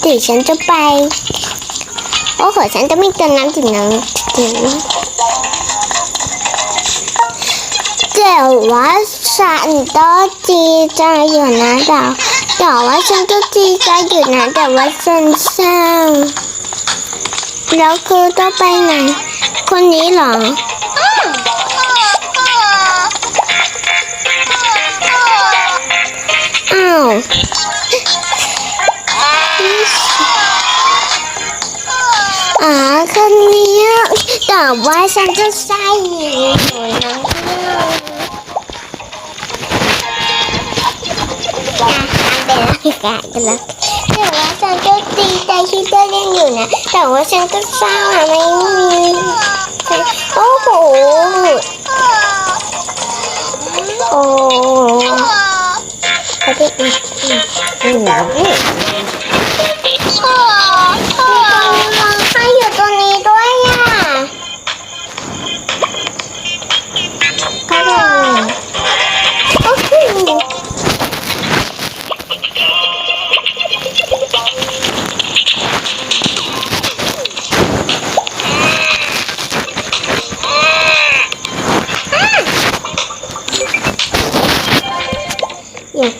เดี๋ยวฉันจะไป โอ้โหฉันจะไม่เติมน้ำถึงน้ำถึงแต่ว่าฉันก็ดีใจอยู่นะแต่แต่ว่าฉันก็ดีใจอยู่นะแต่ว่าฉันเศร้าแล้วคือต้องไปไหน คนนี้เหรอ อ๋อคนนี้แต่ว่าฉันจะใส่อยู่นะพี่น้องจะทำเป็นอะไรกันละแต่ว่าฉันก็ดีใจที่ได้เล่นอยู่นะ แต่ว่าฉันก็เศร้าอะไม่มีโอ้โห โอ้เขาได้อีกอีก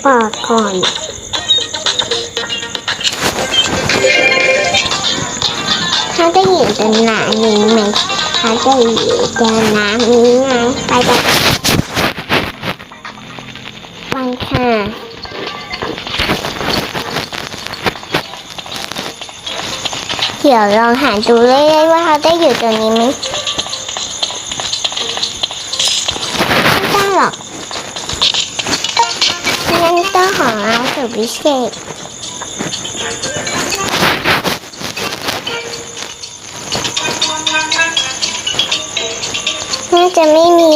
ปากก่อนเขาจะอยู่ตรงหน้านี้ไหมเขาจะอยู่ตรงน้ำนี้ไงไปกันไปค่ะเดี๋ยวลองหาดูเรื่อยๆว่าเขาได้อยู่ตรงนี้ไหม ของเรานสุดพิเศษน่าจะไม่มี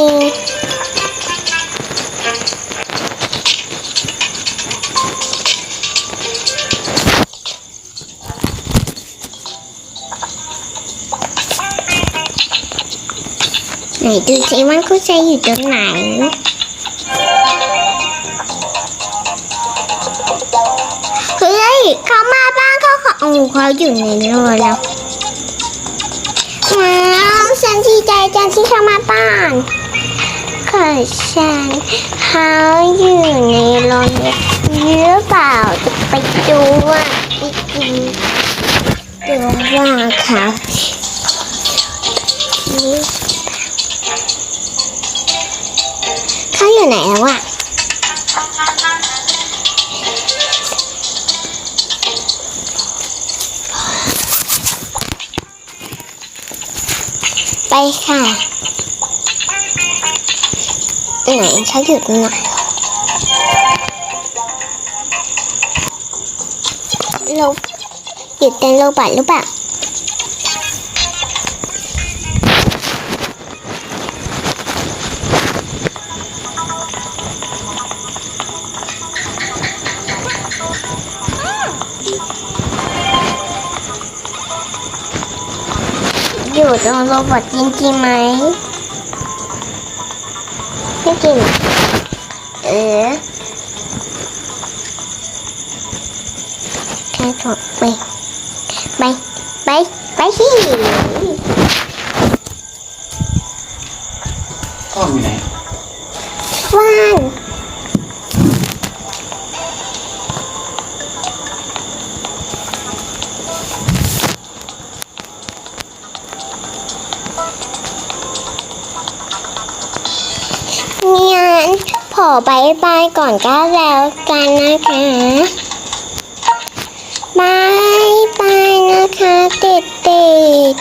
ไหนดูสิว่าเขาจอยู่ตรงไหน เขามาบ้านเขาเขาโอ้เขาอยู่ในรถแล้วว้าวฉันดีใจจังที่เขามาบ้านขอฉันเขาอยู่ในรถหรือเปล่าจะไปดูว่าจริงๆดูว่าเขาเขาอยู่ไหนแล้วอะ ไปค่ะไหนเขาอยู่ตรงไหนเราหยุดเต้นโรบัตหรือเปล่า อยู่ตรงโรบอทจริงๆไหมไม่จริงเออแค่ถอดไปไปไปไปสิพ่ออยู่ไหน ขอบายบายก่อนก็แล้วกันนะคะบายบายนะคะติดติด